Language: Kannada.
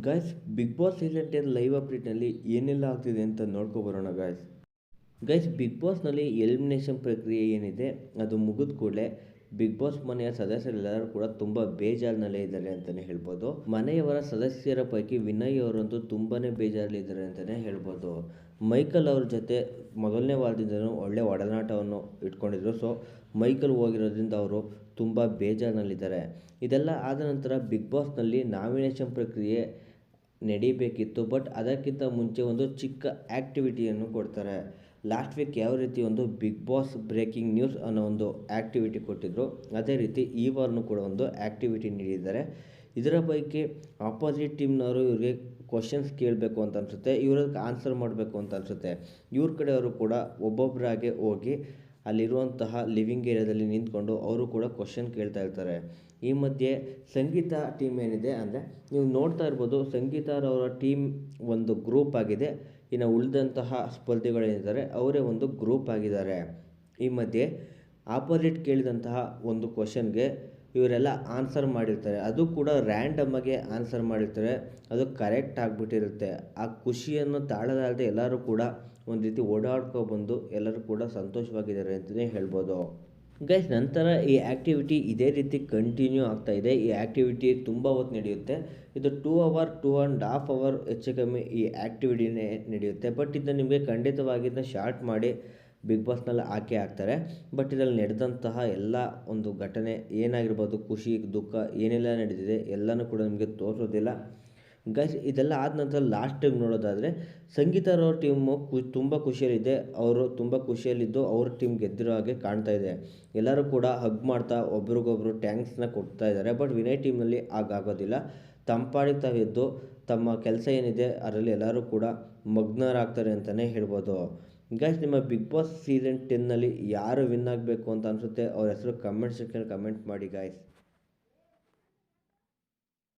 Guys Bigg Boss season ten live ಅಪ್ಡೇಟ್ನಲ್ಲಿ ಏನೆಲ್ಲ ಆಗ್ತಿದೆ ಅಂತ ನೋಡ್ಕೊಬರೋಣ ಗಾಯ್ಸ್ ಗೈಸ್ ಬಿಗ್ ಬಾಸ್ನಲ್ಲಿ ಎಲಿಮಿನೇಷನ್ ಪ್ರಕ್ರಿಯೆ ಏನಿದೆ, ಅದು ಮುಗಿದ ಕೂಡಲೇ ಬಿಗ್ ಬಾಸ್ ಮನೆಯ ಸದಸ್ಯರೆಲ್ಲರೂ ಕೂಡ ತುಂಬ ಬೇಜಾರಿನಲ್ಲೇ ಇದ್ದಾರೆ ಅಂತಾನೆ ಹೇಳ್ಬೋದು. ಮನೆಯವರ ಸದಸ್ಯರ ಪೈಕಿ ವಿನಯ್ ಅವರಂತೂ ತುಂಬಾ ಬೇಜಾರಲ್ಲಿದ್ದಾರೆ ಅಂತಲೇ ಹೇಳ್ಬೋದು. ಮೈಕಲ್ ಅವ್ರ ಜೊತೆ ಮೊದಲನೇ ವಾರದಿಂದಲೂ ಒಳ್ಳೆ ಒಡನಾಟವನ್ನು ಇಟ್ಕೊಂಡಿದ್ರು. ಸೊ, ಮೈಕಲ್ ಹೋಗಿರೋದ್ರಿಂದ ಅವರು ತುಂಬ ಬೇಜಾರಿನಲ್ಲಿದ್ದಾರೆ ಇದೆಲ್ಲ ಆದ ನಂತರ ಬಿಗ್ ಬಾಸ್ನಲ್ಲಿ ನಾಮಿನೇಷನ್ ಪ್ರಕ್ರಿಯೆ ನಡೀಬೇಕಿತ್ತು. ಬಟ್ ಅದಕ್ಕಿಂತ ಮುಂಚೆ ಒಂದು ಚಿಕ್ಕ ಆ್ಯಕ್ಟಿವಿಟಿಯನ್ನು ಕೊಡ್ತಾರೆ. ಲಾಸ್ಟ್ ವೀಕ್ ಯಾವ ರೀತಿ ಒಂದು ಬಿಗ್ ಬಾಸ್ ಬ್ರೇಕಿಂಗ್ ನ್ಯೂಸ್ ಅನ್ನೋ ಒಂದು ಆ್ಯಕ್ಟಿವಿಟಿ ಕೊಟ್ಟಿದ್ದರು ಅದೇ ರೀತಿ ಈ ವಾರನೂ ಕೂಡ ಒಂದು ಆ್ಯಕ್ಟಿವಿಟಿ ನೀಡಿದ್ದಾರೆ. ಇದರ ಪೈಕಿ ಆಪೋಸಿಟ್ ಟೀಮ್ನವರು ಇವರಿಗೆ ಕ್ವಶನ್ಸ್ ಕೇಳಬೇಕು ಅಂತ ಅನಿಸುತ್ತೆ ಇವ್ರಿಗೆ ಆನ್ಸರ್ ಮಾಡಬೇಕು ಅಂತ ಅನಿಸುತ್ತೆ. ಇವ್ರ ಕಡೆಯವರು ಕೂಡ ಒಬ್ಬೊಬ್ಬರಾಗೆ ಹೋಗಿ ಅಲ್ಲಿರುವಂತಹ ಲಿವಿಂಗ್ ಏರಿಯಾದಲ್ಲಿ ನಿಂತ್ಕೊಂಡು ಅವರು ಕೂಡ ಕ್ವಶನ್ ಕೇಳ್ತಾ ಇರ್ತಾರೆ. ಈ ಮಧ್ಯೆ ಸಂಗೀತ ಟೀಮ್ ಏನಿದೆ ಅಂದರೆ, ನೀವು ನೋಡ್ತಾ ಇರ್ಬೋದು ಸಂಗೀತರವರ ಟೀಮ್ ಒಂದು ಗ್ರೂಪ್ ಆಗಿದೆ. ಇನ್ನು ಉಳಿದಂತಹ ಸ್ಪರ್ಧಿಗಳೇನಿದ್ದಾರೆ, ಅವರೇ ಒಂದು ಗ್ರೂಪ್ ಆಗಿದ್ದಾರೆ. ಈ ಮಧ್ಯೆ ಆಪೋಸಿಟ್ ಕೇಳಿದಂತಹ ಒಂದು ಕ್ವಶನ್ಗೆ ಇವರೆಲ್ಲ ಆನ್ಸರ್ ಮಾಡಿರ್ತಾರೆ. ಅದು ಕೂಡ ರ್ಯಾಂಡಮ್ಮಾಗೆ ಆನ್ಸರ್ ಮಾಡಿರ್ತಾರೆ. ಅದು ಕರೆಕ್ಟ್ ಆಗಿಬಿಟ್ಟಿರುತ್ತೆ. ಆ ಖುಷಿಯನ್ನು ತಾಳಲಾರದೆ ಎಲ್ಲರೂ ಕೂಡ ಒಂದು ರೀತಿ ಓಡಾಡ್ಕೊಬಂದು ಎಲ್ಲರೂ ಕೂಡ ಸಂತೋಷವಾಗಿದ್ದಾರೆ ಅಂತಲೇ ಹೇಳ್ಬೋದು. ಗೈಸ್ ನಂತರ ಈ ಆ್ಯಕ್ಟಿವಿಟಿ ಇದೇ ರೀತಿ ಕಂಟಿನ್ಯೂ ಆಗ್ತಾ ಇದೆ. ಈ ಆ್ಯಕ್ಟಿವಿಟಿ ತುಂಬ ಹೊತ್ತು ನಡೆಯುತ್ತೆ. ಇದು two hour two and half hour ಹೆಚ್ಚು ಕಮ್ಮಿ ಈ ಆ್ಯಕ್ಟಿವಿಟಿನೇ ನಡೆಯುತ್ತೆ. ಬಟ್ ಇದನ್ನು ನಿಮಗೆ ಖಂಡಿತವಾಗಿ ಇದನ್ನ ಶಾರ್ಟ್ ಮಾಡಿ ಬಿಗ್ ಬಾಸ್ನಲ್ಲಿ ಆಕೆ ಹಾಕ್ತಾರೆ ಬಟ್ ಇದರಲ್ಲಿ ನಡೆದಂತಹ ಎಲ್ಲ ಒಂದು ಘಟನೆ ಏನಾಗಿರ್ಬೋದು? ಖುಷಿ, ದುಃಖ ಏನೆಲ್ಲ ನಡೆದಿದೆ? ಎಲ್ಲನೂ ಕೂಡ ನಿಮಗೆ ತೋರಿಸೋದಿಲ್ಲ. ಗೈಸ್ ಇದೆಲ್ಲ ಆದ ನಂತರ ಲಾಸ್ಟ್ ಟೈಮ್ ನೋಡೋದಾದರೆ, ಸಂಗೀತರವ್ರ ಟೀಮು ಕು ತುಂಬ ಖುಷಿಯಲ್ಲಿದೆ. ಅವರು ತುಂಬ ಖುಷಿಯಲ್ಲಿದ್ದು ಅವ್ರ ಟೀಮ್ ಗೆದ್ದಿರೋ ಹಾಗೆ ಕಾಣ್ತಾ ಇದೆ. ಎಲ್ಲರೂ ಕೂಡ ಹಗ್ ಮಾಡ್ತಾ ಒಬ್ರಿಗೊಬ್ರು ಟ್ಯಾಂಕ್ಸ್ನ ಕೊಡ್ತಾ ಇದ್ದಾರೆ. ಬಟ್ ವಿನಯ್ ಟೀಮ್ನಲ್ಲಿ ಆಗೋದಿಲ್ಲ ತಂಪಾಡಿ ತಾವೆದ್ದು ತಮ್ಮ ಕೆಲಸ ಏನಿದೆ, ಅದರಲ್ಲಿ ಎಲ್ಲರೂ ಕೂಡ ಮಗ್ನರಾಗ್ತಾರೆ ಅಂತಲೇ ಹೇಳ್ಬೋದು. ಗೈಸ್, ನಿಮ್ಮ ಬಿಗ್ ಬಾಸ್ ಸೀಸನ್ ಟೆನ್ನಲ್ಲಿ ಯಾರು ವಿನ್ ಆಗಬೇಕು ಅಂತ ಅನಿಸುತ್ತೆ, ಅವ್ರ ಹೆಸರು ಕಮೆಂಟ್ ಸೆಕ್ಷನ್ ಕಮೆಂಟ್ ಮಾಡಿ ಗಾಯ್ಸ್